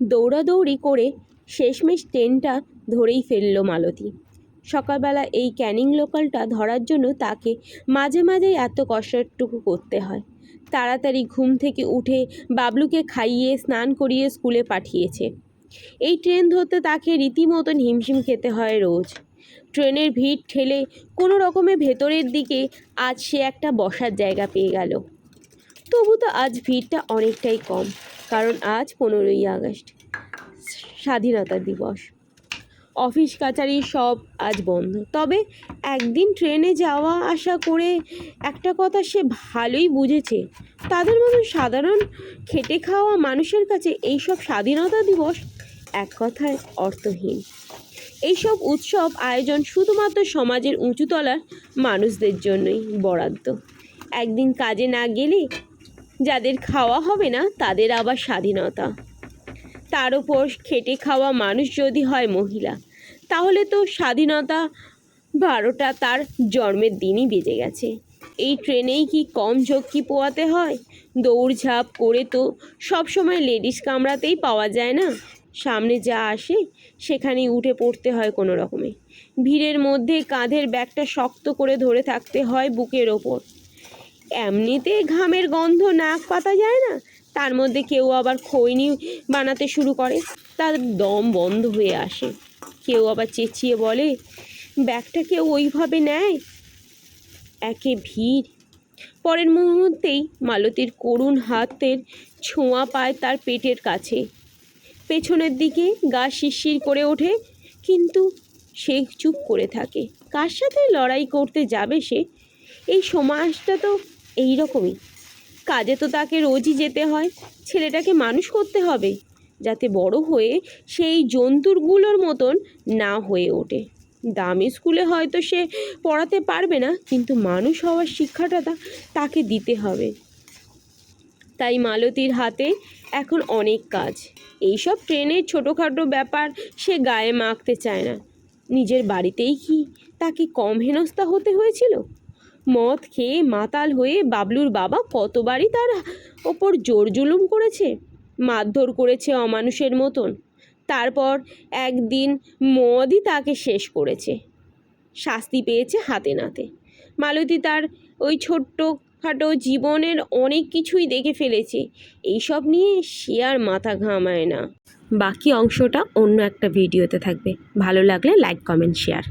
দৌড়াদৌড়ি করে শেষমেশ ট্রেনটা ধরেই ফেলল মালতী। সকালবেলা এই ক্যানিং লোকালটা ধরার জন্য তাকে মাঝে মাঝেই এত কষ্টটুকু করতে হয়। তাড়াতাড়ি ঘুম থেকে উঠে বাবলুকে খাইয়ে, স্নান করিয়ে স্কুলে পাঠিয়েছে। এই ট্রেন ধরতে তাকে রীতিমতন হিমশিম খেতে হয় রোজ। ট্রেনের ভিড় ঠেলে কোনো রকমে ভেতরের দিকে আজ সে একটা বসার জায়গা পেয়ে গেল। তবু তো আজ ভিড়টা অনেকটাই কম। কারণ আজ পনেরোই আগস্ট, স্বাধীনতা দিবস। অফিস, কাচারি সব আজ বন্ধ। তবে একদিন ট্রেনে যাওয়া আসা করে একটা কথা সে ভালোই বুঝেছে। তাদের মতো সাধারণ খেটে খাওয়া মানুষের কাছে এইসব স্বাধীনতা দিবস এক কথায় অর্থহীন। এইসব উৎসব আয়োজন শুধুমাত্র সমাজের উঁচুতলার মানুষদের জন্যই বরাদ্দ। একদিন কাজে না গেলে যাদের খাওয়া হবে না, তাদের আবার স্বাধীনতা। তার উপর খেটে খাওয়া মানুষ যদি হয় মহিলা, তাহলে তো স্বাধীনতা বারোটা তার জন্মের দিনই বেজে গেছে। এই ট্রেনেই কি কম ঝক্কি পোয়াতে হয়? দৌড়ঝাঁপ করে তো সব সময় লেডিস কামরাতেই পাওয়া যায় না? সামনে যা আসে, সেখানেই উঠে পড়তে হয় কোনো রকমে। ভিড়ের মধ্যে কাঁধের ব্যাগটা শক্ত করে ধরে থাকতে হয় বুকের ওপর। এমনিতে ঘামের গন্ধ নাক পাতা যায় না, তার মধ্যে কেউ আবার খৈনি বানাতে শুরু করে, তার দম বন্ধ হয়ে আসে। কেউ আবার চেঁচিয়ে বলে, ব্যাগটা কেউ ওইভাবে নেয়? একে ভিড়। পরের মুহূর্তেই মালতীর করুণ হাতের ছোঁয়া পায় তার পেটের কাছে। পেছনের দিকে গা শিরশির করে ওঠে, কিন্তু সে চুপ করে থাকে। কার সাথে লড়াই করতে যাবে সে? এই সমাজটা তো এই রকমই কাজে তো তাকে রোজই যেতে হয়, ছেলেটাকে মানুষ করতে হবে, যাতে বড় হয়ে সেই জন্তুরগুলোর মতন না হয়ে ওঠে। দামি স্কুলে হয়তো সে পড়াতে পারবে না, কিন্তু মানুষ হওয়ার শিক্ষাটা তাকে দিতে হবে। তাই মালতীর হাতে এখন অনেক কাজ। এইসব ট্রেনের ছোটোখাটো ব্যাপার সে গায়ে মাখতে চায় না। নিজের বাড়িতেই কি তাকে কম হেনস্থা হতে হয়েছিল? মদ খেয়ে মাতাল হয়ে বাবলুর বাবা কতবারই তার ওপর জোর জুলুম করেছে? মারধর করেছে অমানুষের মতন। তারপর একদিন মদই তাকে শেষ করেছে। শাস্তি পেয়েছে হাতে নাতে। মালতী তার ওই ছোট্ট খাটো জীবনের অনেক কিছুই দেখে ফেলেছে। এইসব নিয়ে সে আর মাথা ঘামায় না। বাকি অংশটা অন্য একটা ভিডিওতে থাকবে। ভালো লাগলে লাইক কমেন্ট শেয়ার